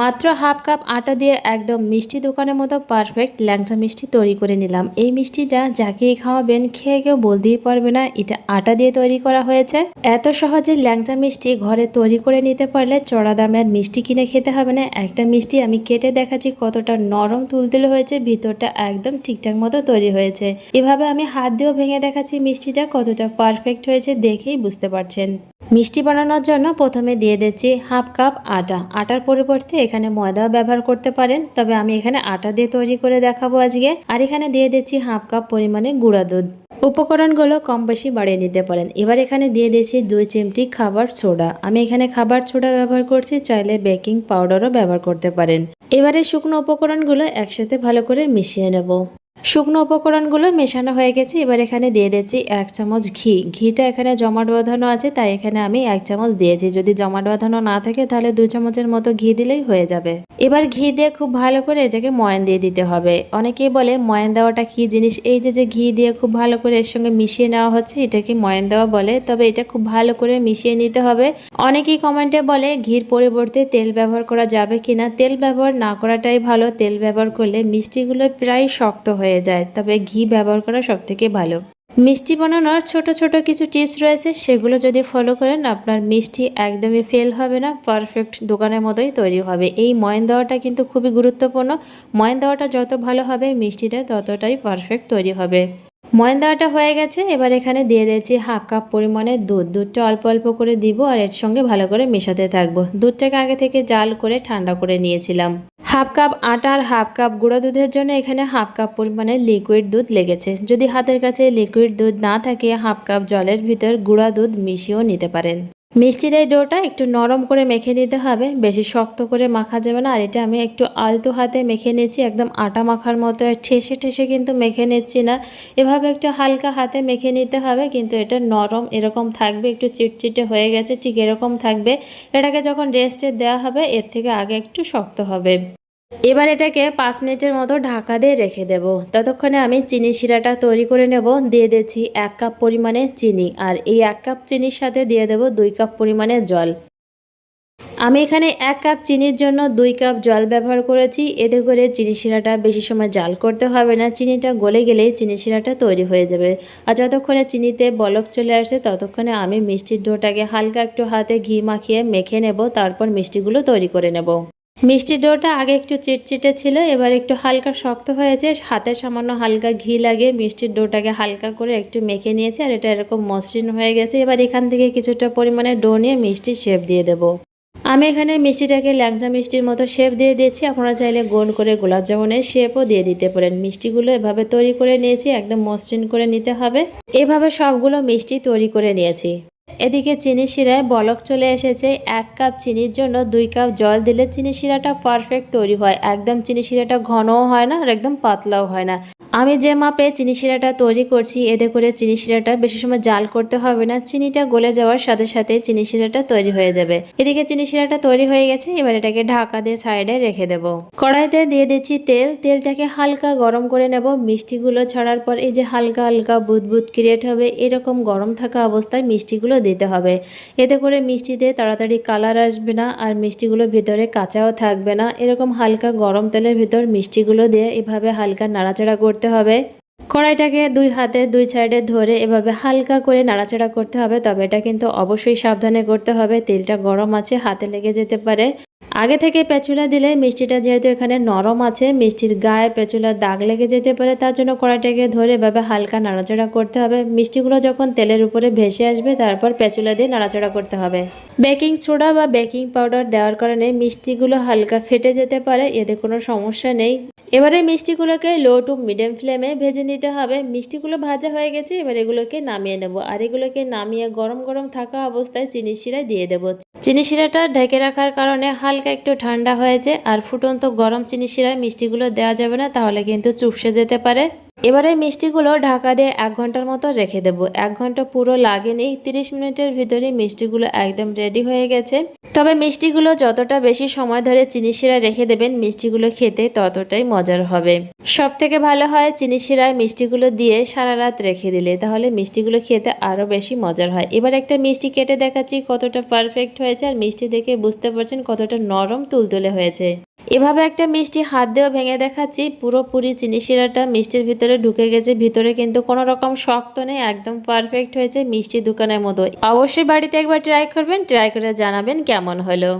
মাত্র half cup আটা দিয়ে একদম মিষ্টি দোকানের মতো পারফেক্ট ল্যাংচা মিষ্টি তৈরি করে নিলাম। এই মিষ্টিটা যাকেই খাওয়াবেন, খেয়ে কেউ বলতেই পারবে না এটা আটা দিয়ে তৈরি করা হয়েছে। এত সহজে ল্যাংচা মিষ্টি ঘরে তৈরি করে নিতে পারলে চড়া দামের মিষ্টি কিনে খেতে হবে না। একটা মিষ্টি আমি কেটে দেখাচ্ছি কতটা নরম তুলতুলে হয়েছে, ভিতরটা একদম ঠিকঠাক মতো তৈরি হয়েছে। এভাবে আমি হাত দিয়েও ভেঙে দেখাচ্ছি মিষ্টিটা কতটা পারফেক্ট হয়েছে দেখেই বুঝতে পারছেন। মিষ্টি বানানোর জন্য প্রথমে দিয়ে দিচ্ছি হাফ কাপ আটা। আটার পরিবর্তে এখানে ময়দাও ব্যবহার করতে পারেন, তবে আমি এখানে আটা দিয়ে তৈরি করে দেখাবো আজকে। আর এখানে দিয়ে দিচ্ছি হাফ কাপ পরিমাণে গুঁড়া দুধ। উপকরণগুলো কম বেশি বাড়িয়ে নিতে পারেন। এবার এখানে দিয়ে দিয়েছি দুই চিমটি খাবার সোডা আমি এখানে খাবার সোডা ব্যবহার করছি, চাইলে বেকিং পাউডারও ব্যবহার করতে পারেন। এবারে শুকনো উপকরণগুলো একসাথে ভালো করে মিশিয়ে নেব। শুকনো উপকরণগুলো মেশানো হয়ে গেছে, এবার এখানে দিয়ে দিচ্ছি এক চামচ ঘি। ঘিটা এখানে জমাট বাঁধানো আছে, তাই এখানে আমি এক চামচ দিয়েছি। যদি জমাট বাঁধানো না থাকে, তাহলে দু চামচের মতো ঘি দিলেই হয়ে যাবে। এবার ঘি দিয়ে খুব ভালো করে এটাকে ময়ান দিয়ে দিতে হবে। অনেকেই বলে ময়ান দেওয়াটা কি জিনিস? এই যে যে ঘি দিয়ে খুব ভালো করে এর সঙ্গে মিশিয়ে নেওয়া হচ্ছে, এটাকে ময়ান দেওয়া বলে, তবে এটা খুব ভালো করে মিশিয়ে নিতে হবে। অনেকেই কমেন্টে বলে ঘির পরিবর্তে তেল ব্যবহার করা যাবে কিনা? তেল ব্যবহার না করাটাই ভালো। তেল ব্যবহার করলে মিষ্টিগুলো প্রায় শক্ত হয়ে যায়, তবে ঘি ব্যবহার করা সব থেকে ভালো। মিষ্টি বানানোর ছোট ছোট কিছু টিপস রয়েছে, সেগুলো যদি ফলো করেন, আপনার মিষ্টি একদমই ফেল হবে না পারফেক্ট দোকানের মতোই তৈরি হবে। এই ময়ন দেওয়াটা কিন্তু খুবই গুরুত্বপূর্ণ। ময়ন দেওয়াটা যত ভালো হবে মিষ্টিটা ততটাই পারফেক্ট তৈরি হবে। ময়ন দেওয়াটা হয়ে গেছে, এবার এখানে দিয়ে দিয়েছি হাফ কাপ পরিমাণে দুধ। দুধটা অল্প অল্প করে দিব আর এর সঙ্গে ভালো করে মেশাতে থাকব। দুধটাকে আগে থেকে জাল করে ঠান্ডা করে নিয়েছিলাম। হাফ কাপ আটা আর হাফ কাপ গুঁড়ো দুধের জন্য এখানে হাফ কাপ পরিমাণে লিকুইড দুধ লেগেছে। যদি হাতের কাছে লিকুইড দুধ না থাকে, হাফ কাপ জলের ভিতর গুঁড়া দুধ মিশিয়েও নিতে পারেন। মিষ্টির এই ডোটা, একটু নরম করে মেখে নিতে হবে। বেশি শক্ত করে মাখা যাবে না। আর এটা আমি একটু আলতো হাতে মেখে নিয়েছি, একদম আটা মাখার মতো। ঠেসে ঠেসে কিন্তু মেখে নিচ্ছি না। এভাবে একটু হালকা হাতে মেখে নিতে হবে, কিন্তু এটা নরম এরকম থাকবে, একটু চিটচিটে হয়ে গেছে, ঠিক এরকম থাকবে। এটাকে যখন রেস্টে দেওয়া হবে, এর থেকে আগে একটু শক্ত হবে। এবার এটাকে পাঁচ মিনিটের মতো ঢাকা দিয়ে রেখে দেব। ততক্ষণে আমি চিনি শিরাটা তৈরি করে নেব। দিয়ে দিচ্ছি এক কাপ পরিমাণে চিনি আর এই এক কাপ চিনির সাথে দিয়ে দেব দুই কাপ পরিমাণে জল। আমি এখানে এক কাপ চিনির জন্য দুই কাপ জল ব্যবহার করেছি। এতে করে চিনি শিরাটা বেশি সময় জাল করতে হবে না। চিনিটা গলে গেলেই চিনি শিরাটা তৈরি হয়ে যাবে। আর যতক্ষণে চিনিতে বলক চলে আসে, ততক্ষণে আমি মিষ্টির ডোটাকে হালকা একটু হাতে ঘি মাখিয়ে মেখে নেব। তারপর মিষ্টিগুলো তৈরি করে নেব। মিষ্টির ডোটা আগে একটু চিটচিটে ছিল, এবার একটু হালকা শক্ত হয়েছে। হাতে সামান্য হালকা ঘি লাগে মিষ্টির ডোটাকে হালকা করে একটু মেখে নিয়েছে, আর এটা এরকম মসৃণ হয়ে গেছে। এবার এখান থেকে কিছুটা পরিমাণে ডো নিয়ে মিষ্টির শেপ দিয়ে দেবো। আমি এখানে মিষ্টিটাকে ল্যাংচা মিষ্টির মতো শেপ দিয়ে দিয়েছি। আপনারা চাইলে গোল করে গোলাপ জামুনের শেপও দিয়ে দিতে পারেন। মিষ্টিগুলো এভাবে তৈরি করে নিয়েছি, একদম মসৃণ করে নিতে হবে। এভাবে সবগুলো মিষ্টি তৈরি করে নিয়েছি। এদিকে চিনি শিরায় বলক চলে এসেছে। এক কাপ চিনির জন্য দুই কাপ জল দিলে চিনি শিরাটা পারফেক্ট তৈরি হয়। একদম চিনি শিরাটা ঘনও হয় না আর একদম পাতলাও হয় না। আমি যে মাপে চিনি শিরাটা তৈরি করছি, এতে করে চিনি শিরাটা বেশি সময় জাল করতে হবে না। চিনিটা গলে যাওয়ার সাথে সাথে চিনি শিরাটা তৈরি হয়ে যাবে। এদিকে চিনি শিরাটা তৈরি হয়ে গেছে, এবার এটাকে ঢাকা দিয়ে সাইডে রেখে দেবো। কড়াইতে দিয়ে দিচ্ছি তেল। তেলটাকে হালকা গরম করে নেব। মিষ্টিগুলো ছাড়ার পর এই যে হালকা হালকা বুদবুদ ক্রিয়েট হবে, এরকম গরম থাকা অবস্থায় মিষ্টিগুলো দিতে হবে। এতে করে মিষ্টিতে তাড়াতাড়ি কালার আসবে না আর মিষ্টিগুলো ভিতরে কাঁচাও থাকবে না। এরকম হালকা গরম তেলের ভিতর মিষ্টিগুলো দিয়ে এভাবে হালকা নাড়াচাড়া করতে হবে। কড়াইটাকে দুই হাতে দুই সাইডে ধরে এভাবে হালকা করে নাড়াচাড়া করতে হবে, তবে এটা কিন্তু অবশ্যই সাবধানে করতে হবে। তেলটা গরম আছে, হাতে লেগে যেতে পারে। আগে থেকে পেঁচুলা দিলে মিষ্টিটা যেহেতু এখানে নরম আছে, মিষ্টির গায়ে পেঁচুলার দাগ লেগে যেতে পারে, তার জন্য কড়াইটাকে ধরে এভাবে হালকা নাড়াচাড়া করতে হবে। মিষ্টিগুলো যখন তেলের উপরে ভেসে আসবে, তারপর পেঁচুলা দিয়ে নাড়াচাড়া করতে হবে। বেকিং সোডা বা বেকিং পাউডার দেওয়ার কারণে মিষ্টিগুলো হালকা ফেটে যেতে পারে, এতে কোনো সমস্যা নেই। এবারে মিষ্টিগুলোকে লো টু মিডিয়াম ফ্লেমে ভেজে নিতে হবে। মিষ্টিগুলো ভাজা হয়ে গেছে, এবার এগুলোকে নামিয়ে নেব। আর এগুলোকে নামিয়ে গরম গরম থাকা অবস্থায় চিনি শিরায় দিয়ে দেবো। চিনি শিরাটা ঢেকে রাখার কারণে হালকা একটু ঠান্ডা হয়েছে, আর ফুটন্ত গরম চিনি শিরায় মিষ্টিগুলো দেওয়া যাবে না, তাহলে কিন্তু চুপসে যেতে পারে। এবারে মিষ্টিগুলো ঢাকা দিয়ে এক ঘণ্টার মতো রেখে দেব। এক ঘণ্টা পুরো লাগেনি, তিরিশ মিনিটের ভিতরে মিষ্টিগুলো একদম রেডি হয়ে গেছে। তবে মিষ্টিগুলো যতটা বেশি সময় ধরে চিনি শিরা রেখে দেবেন, মিষ্টিগুলো খেতে ততটাই মজার হবে। সব থেকে ভালো হয় চিনি শিরায় মিষ্টিগুলো দিয়ে সারা রাত রেখে দিলে, তাহলে মিষ্টিগুলো খেতে আরও বেশি মজার হয়। এবার একটা মিষ্টি কেটে দেখাচ্ছি কতটা পারফেক্ট হয়েছে, আর মিষ্টি দেখে বুঝতে পারছেন কতটা নরম তুলতুলে হয়েছে। এভাবে একটা মিষ্টি হাত দিয়েও ভেঙে দেখাচ্ছি। পুরোপুরি চিনি শিরাটা মিষ্টির ভিতরে ঢুকে গেছে। ভিতরে কিন্তু কোনো রকম শক্ত নেই, একদম পারফেক্ট হয়েছে মিষ্টি দোকানের মতো অবশ্যই বাড়িতে একবার ট্রাই করবেন ট্রাই করে জানাবেন কেমন হলো।